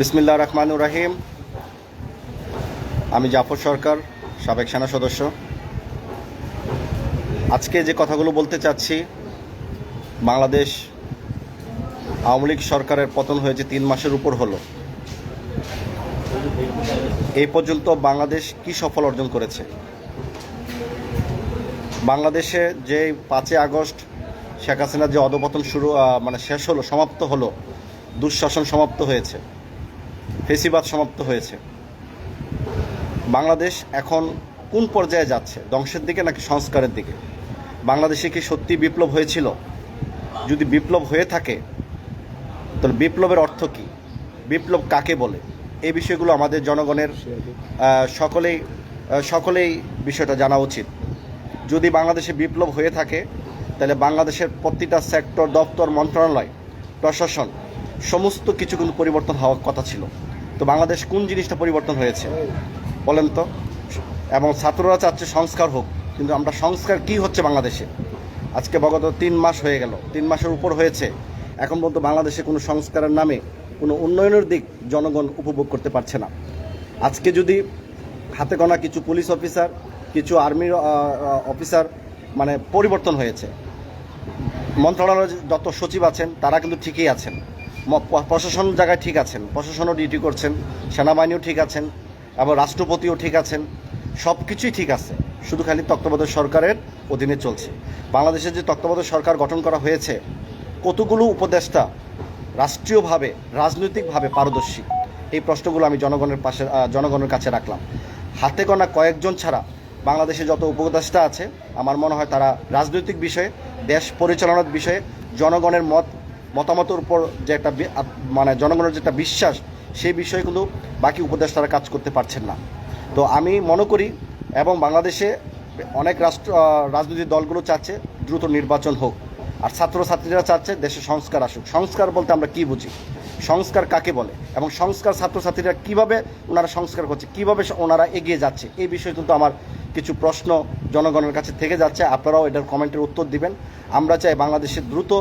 বিসমিল্লা রহমানুর রাহিম। আমি জাফর সরকার, সাবেক সেনা সদস্য। আজকে যে কথাগুলো বলতে চাচ্ছি, বাংলাদেশ আওয়ামী লীগ সরকারের পতন হয়েছে তিন মাসের উপর হলো। এই পর্যন্ত বাংলাদেশ কি সফল অর্জন করেছে? বাংলাদেশে যে পাঁচই আগস্ট শেখ হাসিনার যে অধপতন শুরু মানে শেষ হলো, সমাপ্ত হলো, দুঃশাসন সমাপ্ত হয়েছে। ফেসিবাদ সমাপ্ত হয়েছে। বাংলাদেশ এখন কোন পর্যায়ে যাচ্ছে? ধ্বংসের দিকে নাকি সংস্কারের দিকে? বাংলাদেশে কি সত্যি বিপ্লব হয়েছিল? যদি বিপ্লব হয়ে থাকে, তাহলে বিপ্লবের অর্থ কি? বিপ্লব কাকে বলে? এই বিষয়গুলো আমাদের জনগণের সকলেই সকলেই বিষয়টা জানা উচিত। যদি বাংলাদেশে বিপ্লব হয়ে থাকে, তাহলে বাংলাদেশের প্রতিটা সেক্টর, দপ্তর, মন্ত্রণালয়, প্রশাসন সমস্ত কিছু কিন্তু পরিবর্তন হওয়ার কথা ছিল। তো বাংলাদেশ কোন জিনিসটা পরিবর্তন হয়েছে? বলেন তো। এবং ছাত্ররা চাচ্ছে সংস্কার হোক, কিন্তু আমরা সংস্কার কি হচ্ছে বাংলাদেশে? আজকে বগত তিন মাস হয়ে গেল, তিন মাসের উপর হয়েছে। এখন পর্যন্ত বাংলাদেশে কোনো সংস্কারের নামে কোনো উন্নয়নের দিক জনগণ উপভোগ করতে পারছে না। আজকে যদি হাতে গোনা কিছু পুলিশ অফিসার, কিছু আর্মির অফিসার মানে পরিবর্তন হয়েছে, মন্ত্রণালয়ের যত সচিব আছেন, তারা কিন্তু ঠিকই আছেন। প্রশাসন জায়গায় ঠিক আছেন, প্রশাসনও ডিউটি করছেন, সেনাবাহিনীও ঠিক আছেন এবং রাষ্ট্রপতিও ঠিক আছেন সব কিছুই ঠিক আছে। শুধু খালি তত্ত্বাবধায়ক সরকারের অধীনে চলছে। বাংলাদেশের যে তত্ত্বাবধায়ক সরকার গঠন করা হয়েছে, কতগুলো উপদেষ্টা রাষ্ট্রীয়ভাবে, রাজনৈতিকভাবে পারদর্শী? এই প্রশ্নগুলো আমি জনগণের পাশে জনগণের কাছে রাখলাম। হাতে গোনা কয়েকজন ছাড়া বাংলাদেশে যত উপদেষ্টা আছে, আমার মনে হয় তারা রাজনৈতিক বিষয়ে, দেশ পরিচালনার বিষয়ে জনগণের মত মতামতের উপর যে একটা মানে জনগণের যে একটা বিশ্বাস, সেই বিষয়গুলো বাকি উপদেষ্টারা কাজ করতে পারছেন না। তো আমি মনে করি এবং বাংলাদেশে অনেক রাষ্ট্র রাজনৈতিক দলগুলো চাচ্ছে দ্রুত নির্বাচন হোক। আর ছাত্রছাত্রীরা চাচ্ছে দেশে সংস্কার আসুক। সংস্কার বলতে আমরা কি বুঝি? সংস্কার কাকে বলে? এবং সংস্কার ছাত্রছাত্রীরা কীভাবে ওনারা সংস্কার করছে? কীভাবে ওনারা এগিয়ে যাচ্ছে? এই বিষয়ে কিন্তু আমার কিছু প্রশ্ন জনগণের কাছে থেকে যাচ্ছে, আপনারাও এটার কমেন্টের উত্তর দিবেন। আমরা চাই বাংলাদেশে দ্রুত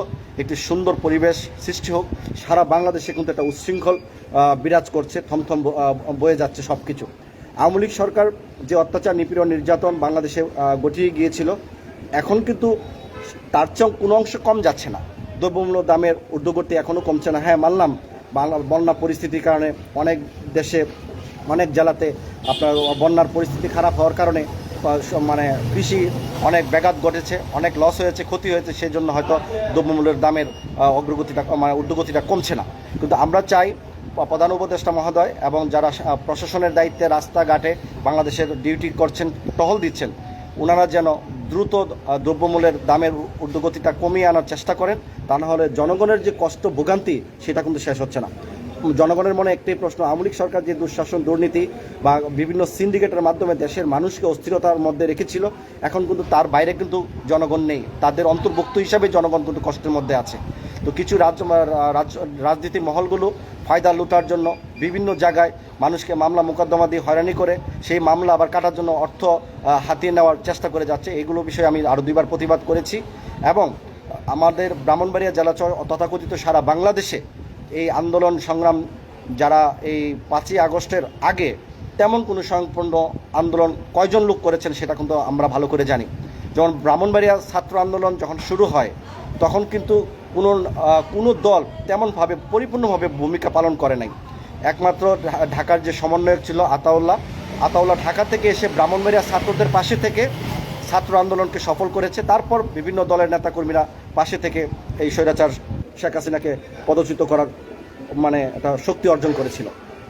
একটি সুন্দর পরিবেশ সৃষ্টি হোক। সারা বাংলাদেশে কিন্তু একটা উচ্ছৃঙ্খল বিরাজ করছে, থমথম বয়ে যাচ্ছে সব কিছু আওয়ামী লীগ সরকার যে অত্যাচার, নিপীড়ন, নির্যাতন বাংলাদেশে গঠিয়ে গিয়েছিল, এখন কিন্তু তার চেয়েও কোনো অংশ কম যাচ্ছে না। দ্রব্যমূল্য দামের ঊর্ধ্বগতি এখনও কমছে না। হ্যাঁ মানলাম, বাংলা, বন্যা পরিস্থিতির কারণে অনেক দেশে, অনেক জেলাতে আপনার বন্যার পরিস্থিতি খারাপ হওয়ার কারণে মানে কৃষি অনেক ব্যাঘাত ঘটেছে, অনেক লস হয়েছে, ক্ষতি হয়েছে, সেই জন্য হয়তো দ্রব্যমূল্যের দামের অগ্রগতিটা মানে ঊর্ধ্বগতিটা কমছে না। কিন্তু আমরা চাই প্রধান উপদেষ্টা মহোদয় এবং যারা প্রশাসনের দায়িত্বে রাস্তাঘাটে বাংলাদেশের ডিউটি করছেন, টহল দিচ্ছেন ওনারা যেন দ্রুত দ্রব্যমূল্যের দামের ঊর্ধ্বগতিটা কমিয়ে আনার চেষ্টা করেন, তা না হলে জনগণের যে কষ্ট, ভোগান্তি, সেটা কিন্তু শেষ হচ্ছে না। জনগণের মনে একটাই প্রশ্ন, আওয়ামী লীগ সরকার যে দুঃশাসন, দুর্নীতি বা বিভিন্ন সিন্ডিকেটের মাধ্যমে দেশের মানুষকে অস্থিরতার মধ্যে রেখেছিল, এখন কিন্তু তার বাইরে কিন্তু জনগণ নেই। তাদের অন্তর্ভুক্ত হিসাবে জনগণ কিন্তু কষ্টের মধ্যে আছে। তো কিছু রাজ্য রাজ- রাজনীতি মহলগুলো ফায়দা লুটার জন্য বিভিন্ন জায়গায় মানুষকে মামলা মোকদ্দমা দিয়ে হয়রানি করে, সেই মামলা আবার কাটার জন্য অর্থ হাতিয়ে নেওয়ার চেষ্টা করে যাচ্ছে। এগুলো বিষয়ে আমি আরও দুইবার প্রতিবাদ করেছি। এবং আমাদের ব্রাহ্মণবাড়িয়া জেলা তথাকথিত সারা বাংলাদেশে এই আন্দোলন সংগ্রাম যারা এই পাঁচই আগস্টের আগে তেমন কোনো স্বয়ংপূর্ণ আন্দোলন কয়জন লোক করেছেন সেটা কিন্তু আমরা ভালো করে জানি। যেমন ব্রাহ্মণবাড়িয়া ছাত্র আন্দোলন যখন শুরু হয়, তখন কিন্তু কোনো কোনো দল তেমনভাবে পরিপূর্ণভাবে ভূমিকা পালন করে নাই। একমাত্র ঢাকার যে সমন্বয়ক ছিল আতাউল্লাহ আতাউল্লাহ ঢাকা থেকে এসে ব্রাহ্মণবাড়িয়া ছাত্রদের পাশে থেকে ছাত্র আন্দোলনকে সফল করেছে। তারপর বিভিন্ন দলের নেতাকর্মীরা পাশে থেকে এই স্বৈরাচার শেখ হাসিনাকে পদচ্যুত করার মানে একটা শক্তি অর্জন করেছিল।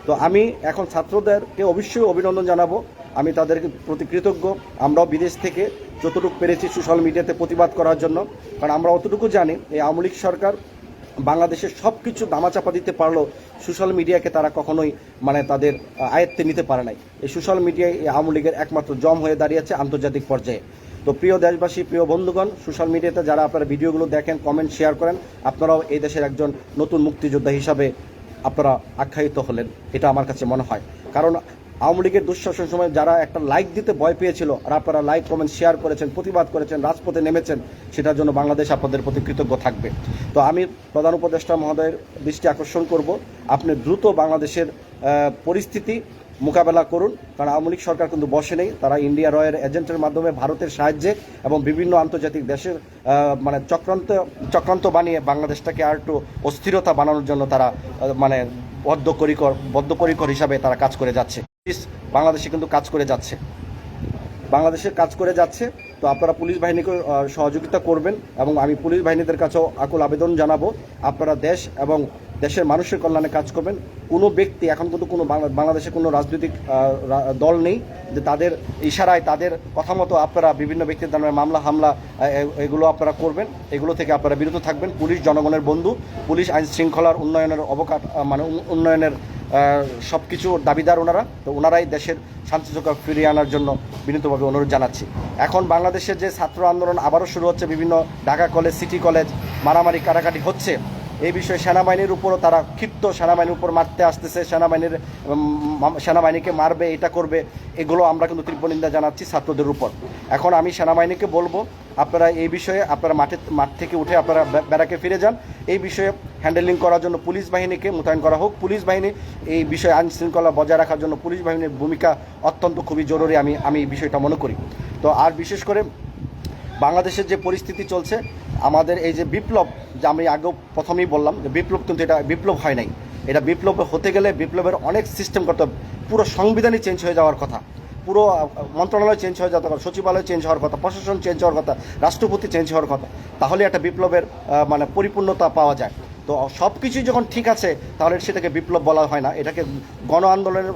তো আমি এখন ছাত্রদেরকে অবশ্যই অভিনন্দন জানাব। আমি তাদের প্রতি কৃতজ্ঞ। আমরাও বিদেশ থেকে যতটুকু পেরেছি সোশ্যাল মিডিয়াতে প্রতিবাদ করার জন্য। কারণ আমরা অতটুকু জানি, এই আওয়ামী লীগ সরকার বাংলাদেশের সব কিছু দামাচাপা দিতে পারলেও সোশ্যাল মিডিয়াকে তারা কখনোই মানে তাদের, আয়ত্তে নিতে পারে নাই। এই সোশ্যাল মিডিয়ায় এই আওয়ামী লীগের একমাত্র জম হয়ে দাঁড়িয়েছে আন্তর্জাতিক পর্যায়ে। তো প্রিয় দেশবাসী, প্রিয় বন্ধুগণ সোশ্যাল মিডিয়াতে যারা আপনারা ভিডিওগুলো দেখেন কমেন্ট শেয়ার করেন, আপনারাও এই দেশের একজন নতুন মুক্তিযোদ্ধা হিসাবে আপনারা আখ্যায়িত হলেন। এটা আমার কাছে মনে হয়। কারণ আওয়ামী লীগের দুঃশাসন সময় যারা একটা লাইক দিতে ভয় পেয়েছিল, আর আপনারা লাইক কমেন্ট শেয়ার করেছেন, প্রতিবাদ করেছেন, রাজপথে নেমেছেন, সেটার জন্য বাংলাদেশ আপনাদের প্রতি কৃতজ্ঞ থাকবে। তো আমি প্রধান উপদেষ্টা মহোদয়ের দৃষ্টি আকর্ষণ করব। আপনি দ্রুত বাংলাদেশের পরিস্থিতি মোকাবেলা করুন। কারণ আওয়ামী লীগ সরকার কিন্তু বসে নেই। তারা ইন্ডিয়া রয়ের এজেন্টের মাধ্যমে ভারতের সাহায্যে এবং বিভিন্ন আন্তর্জাতিক দেশের মানে চক্রান্ত চক্রান্ত বানিয়ে বাংলাদেশটাকে আর একটু অস্থিরতা বানানোর জন্য তারা মানে বদ্ধপরিকর বদ্ধপরিকর হিসাবে তারা কাজ করে যাচ্ছে। বাংলাদেশে কিন্তু কাজ করে যাচ্ছে। বাংলাদেশের কাজ করে যাচ্ছে। তো আপনারা পুলিশ বাহিনীকে সহযোগিতা করবেন এবং আমি পুলিশ বাহিনীদের কাছেও আকুল আবেদন জানাব। আপনারা দেশ এবং দেশের মানুষের কল্যাণে কাজ করবেন। কোনো ব্যক্তি এখন কিন্তু কোনো বাংলা- বাংলাদেশে কোনো রাজনৈতিক দল নেই যে তাদের ইশারায় তাদের কথা মতো আপনারা বিভিন্ন ব্যক্তির নামে মামলা, হামলা এগুলো আপনারা করবেন। এগুলো থেকে আপনারা বিরত থাকবেন। পুলিশ জনগণের বন্ধু। পুলিশ আইন শৃঙ্খলার উন্নয়নের অবকাঠ মানে উন্নয়নের সব কিছু দাবিদার ওনারা। তো ওনারাই দেশের শান্তি শৃঙ্খলা ফিরিয়ে আনার জন্য বিনীতভাবে অনুরোধ জানাচ্ছি। এখন বাংলাদেশের যে ছাত্র আন্দোলন আবারও শুরু হচ্ছে, বিভিন্ন ঢাকা কলেজ, সিটি কলেজ, মারামারি কাটাকাটি হচ্ছে। এই বিষয়ে সেনাবাহিনীর উপরও তারা ক্ষিপ্ত, সেনাবাহিনীর উপর মারতে আসতেছে, সেনাবাহিনীর সেনাবাহিনীকে মারবে, এটা করবে, এগুলো আমরা কিন্তু তীব্র নিন্দা জানাচ্ছি ছাত্রদের উপর। এখন আমি সেনাবাহিনীকে বলব, আপনারা এই বিষয়ে, আপনারা মাঠে, মাঠ থেকে উঠে আপনারা ব্যারাকে ফিরে যান। এই বিষয়ে হ্যান্ডেলিং করার জন্য পুলিশ বাহিনীকে মোতায়েন করা হোক। পুলিশ বাহিনী এই বিষয়ে আইন শৃঙ্খলা বজায় রাখার জন্য পুলিশ বাহিনীর ভূমিকা অত্যন্ত খুবই জরুরি, আমি আমি এই বিষয়টা মনে করি। তো আর বিশেষ করে বাংলাদেশের যে পরিস্থিতি চলছে আমাদের এই যে বিপ্লব, যে আমি আগেও প্রথমেই বললাম যে বিপ্লব কিন্তু এটা বিপ্লব হয় নাই। এটা বিপ্লব হতে গেলে বিপ্লবের অনেক সিস্টেম করতে পুরো সংবিধানই চেঞ্জ হয়ে যাওয়ার কথা। পুরো মন্ত্রণালয় চেঞ্জ হয়ে যাওয়ার কথা, সচিবালয় চেঞ্জ হওয়ার কথা, প্রশাসন চেঞ্জ হওয়ার কথা, রাষ্ট্রপতি চেঞ্জ হওয়ার কথা। তাহলে একটা বিপ্লবের মানে পরিপূর্ণতা পাওয়া যায়। তো সব কিছুই যখন ঠিক আছে, তাহলে সেটাকে বিপ্লব বলা হয় না। এটাকে গণ আন্দোলনের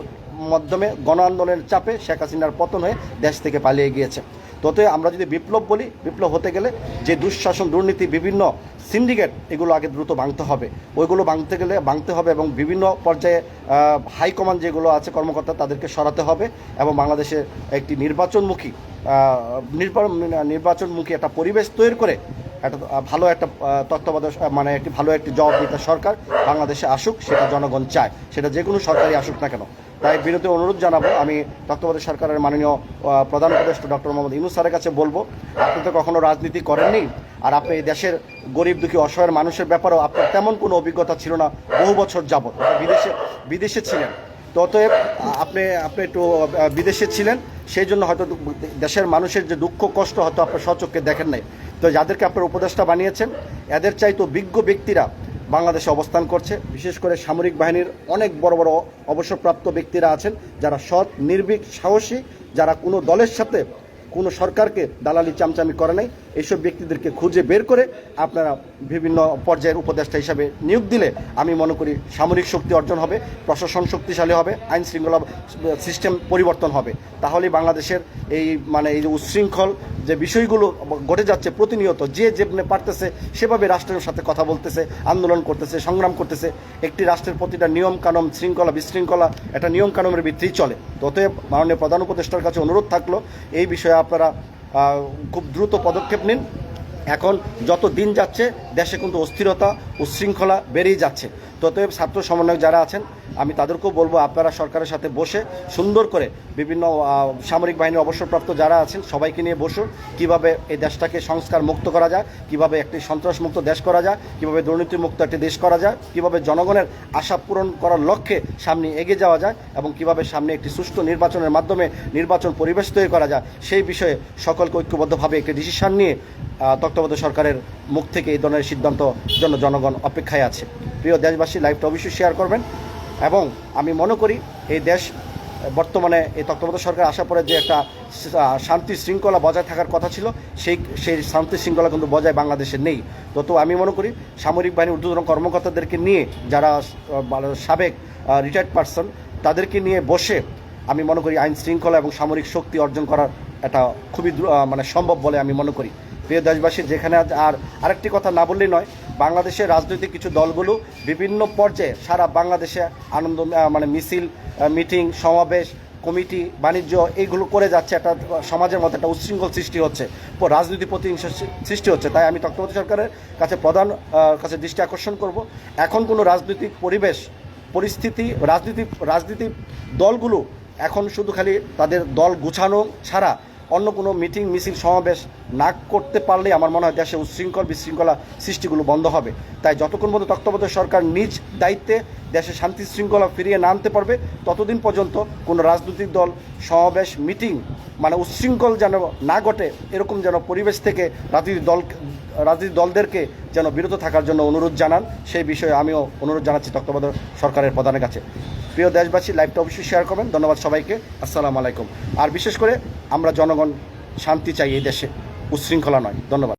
মাধ্যমে, গণ আন্দোলনের চাপে শেখ হাসিনার পতন হয়ে দেশ থেকে পালিয়ে গিয়েছে। ততই আমরা যদি বিপ্লব বলি, বিপ্লব হতে গেলে যে দুঃশাসন, দুর্নীতি, বিভিন্ন সিন্ডিকেট এগুলো আগে দ্রুত ভাঙতে হবে। ওইগুলো ভাঙতে গেলে, ভাঙতে হবে এবং বিভিন্ন পর্যায়ে হাইকমান্ড যেগুলো আছে কর্মকর্তা তাদেরকে সরাতে হবে এবং বাংলাদেশে একটি নির্বাচনমুখী নির্বাচনমুখী একটা পরিবেশ তৈরি করে একটা, ভালো একটা তত্ত্বাবধায়ক মানে একটি ভালো একটি জবাবদিহিতা সরকার বাংলাদেশে আসুক, সেটা জনগণ চায়। সেটা যে কোনো সরকারই আসুক না কেন। তাই বিরতি অনুরোধ জানাব। আমি তত্ত্বাবধায়ক সরকারের মাননীয় প্রধান উপদেষ্টা ডক্টর মোহাম্মদ ইউনুস স্যারের কাছে বলব, আপনি তো কখনো রাজনীতি করেননি, আর আপনি দেশের গরিব দুঃখী অসহায়ের মানুষের ব্যাপারেও আপনার তেমন কোনো অভিজ্ঞতা ছিল না বহু বছর যাবত বিদেশে বিদেশে ছিলেন। তো অতএব আপনি আপনি একটু বিদেশে ছিলেন, সেই জন্য হয়তো দেশের মানুষের যে দুঃখ, কষ্ট হয়তো আপনার স্বচক্ষে দেখেন নাই। তো যাদেরকে আপনার উপদেষ্টা বানিয়েছেন, এদের চাইতো বিজ্ঞ ব্যক্তিরা বাংলাদেশে অবস্থান করছে। বিশেষ করে সামরিক বাহিনীর অনেক বড় বড় অবসরপ্রাপ্ত ব্যক্তিরা আছেন, যারা সৎ, নির্ভীক, সাহসী, যারা কোনো দলের সাথে কোনো সরকারকে দালালি চামচামি করে নাই। এইসব ব্যক্তিদেরকে খুঁজে বের করে আপনারা বিভিন্ন পর্যায়ের উপদেষ্টা হিসাবে নিয়োগ দিলে আমি মনে করি সামরিক শক্তি অর্জন হবে, প্রশাসন শক্তিশালী হবে, আইন শৃঙ্খলা সিস্টেম পরিবর্তন হবে। তাহলেই বাংলাদেশের এই মানে এই যে উচ্ছৃঙ্খল যে বিষয়গুলো ঘটে যাচ্ছে প্রতিনিয়ত, যে যেভাবে পারতেছে সেভাবে রাষ্ট্রের সাথে কথা বলতেছে, আন্দোলন করতেছে, সংগ্রাম করতেছে, একটি রাষ্ট্রের প্রতিটা নিয়ম কানুন শৃঙ্খলা বিশৃঙ্খলা একটা নিয়ম কানুনের ভিত্তিই চলে। তো অতএব মাননীয় প্রধান উপদেষ্টার কাছে অনুরোধ থাকল, এই বিষয়ে আপনারা খুব দ্রুত পদক্ষেপ নিন। এখন যত দিন যাচ্ছে, দেশে কিন্তু অস্থিরতা, উশৃঙ্খলা বেড়েই যাচ্ছে। ততএব ছাত্র সমন্বয়ক যারা আছেন আমি তাদেরকেও বলব আপনারা সরকারের সাথে বসে সুন্দর করে বিভিন্ন সামরিক বাহিনীর অবসরপ্রাপ্ত যারা আছেন সবাইকে নিয়ে বসুন কীভাবে এই দেশটাকে সংস্কার মুক্ত করা যায় কীভাবে একটি সন্ত্রাসমুক্ত দেশ করা যায় কীভাবে দুর্নীতিমুক্ত একটি দেশ করা যায় কীভাবে জনগণের আশা পূরণ করার লক্ষ্যে সামনে এগিয়ে যাওয়া যায় এবং কীভাবে সামনে একটি সুষ্ঠু নির্বাচনের মাধ্যমে নির্বাচন পরিবেশ তৈরি করা যায় সেই বিষয়ে সকলকে ঐক্যবদ্ধভাবে একটি ডিসিশন নিয়ে আহ, তত্ত্বাবধায়ক সরকারের মুখ থেকে এই ধরনের সিদ্ধান্ত জন্য জনগণ অপেক্ষায় আছে। প্রিয় দেশবাসী লাইভটা অবশ্যই শেয়ার করবেন। এবং আমি মনে করি এই দেশ বর্তমানে এই তত্ত্বাবধায়ক সরকার আসার পরে যে একটা শান্তি শৃঙ্খলা বজায় থাকার কথা ছিল, সেই সেই শান্তি শৃঙ্খলা কিন্তু বজায় বাংলাদেশে নেই। তো তো আমি মনে করি সামরিক বাহিনীর ঊর্ধ্বতন কর্মকর্তাদেরকে নিয়ে যারা সাবেক রিটায়ার্ড পার্সন তাদেরকে নিয়ে বসে আমি মনে করি আইন শৃঙ্খলা এবং সামরিক শক্তি অর্জন করার একটা খুবই মানে সম্ভব বলে আমি মনে করি। প্রিয় দেশবাসী, যেখানে আজ আর আরেকটি কথা না বললেই নয়, বাংলাদেশের রাজনৈতিক কিছু দলগুলো বিভিন্ন পর্যায়ে সারা বাংলাদেশে আনন্দ মানে মিছিল মিটিং, সমাবেশ, কমিটি, বাণিজ্য, এইগুলো করে যাচ্ছে একটা, সমাজের মধ্যে একটা উচ্ছৃঙ্খল সৃষ্টি হচ্ছে রাজনীতি প্রতিহিংসা সৃষ্টি হচ্ছে। তাই আমি তত্ত্বাবধায়ক সরকারের কাছে প্রধান কাছে দৃষ্টি আকর্ষণ করব। এখন কোনো রাজনৈতিক পরিবেশ, পরিস্থিতি, রাজনীতি রাজনীতি দলগুলো এখন শুধু খালি তাদের দল গুছানো ছাড়া অন্য কোনো মিটিং, মিছিল, সমাবেশ না করতে পারলে আমার মনে হয় দেশে উচ্ছৃঙ্খল, বিশৃঙ্খলা সৃষ্টিগুলো বন্ধ হবে। তাই যতক্ষণ পর্যন্ত তত্ত্বাবধায়ক সরকার নিজ দায়িত্বে দেশে শান্তি শৃঙ্খলা ফিরিয়ে না আনতে পারবে, ততদিন পর্যন্ত কোনো রাজনৈতিক দল, সমাবেশ, মিটিং মানে উচ্ছৃঙ্খল যেন না ঘটে, এরকম যেন পরিবেশ থেকে রাজনীতি দল, রাজনৈতিক দলদেরকে যেন বিরত থাকার জন্য অনুরোধ জানান, সেই বিষয়ে আমিও অনুরোধ জানাচ্ছি তত্ত্বাবধায়ক সরকারের প্রধানের কাছে। প্রিয় দেশবাসী লাইভটা অবশ্যই শেয়ার করবেন। ধন্যবাদ সবাইকে। আসসালামু আলাইকুম। আর বিশেষ করে আমরা জনগণ শান্তি চাই এই দেশে। উচ্ছৃঙ্খলা নয়। ধন্যবাদ।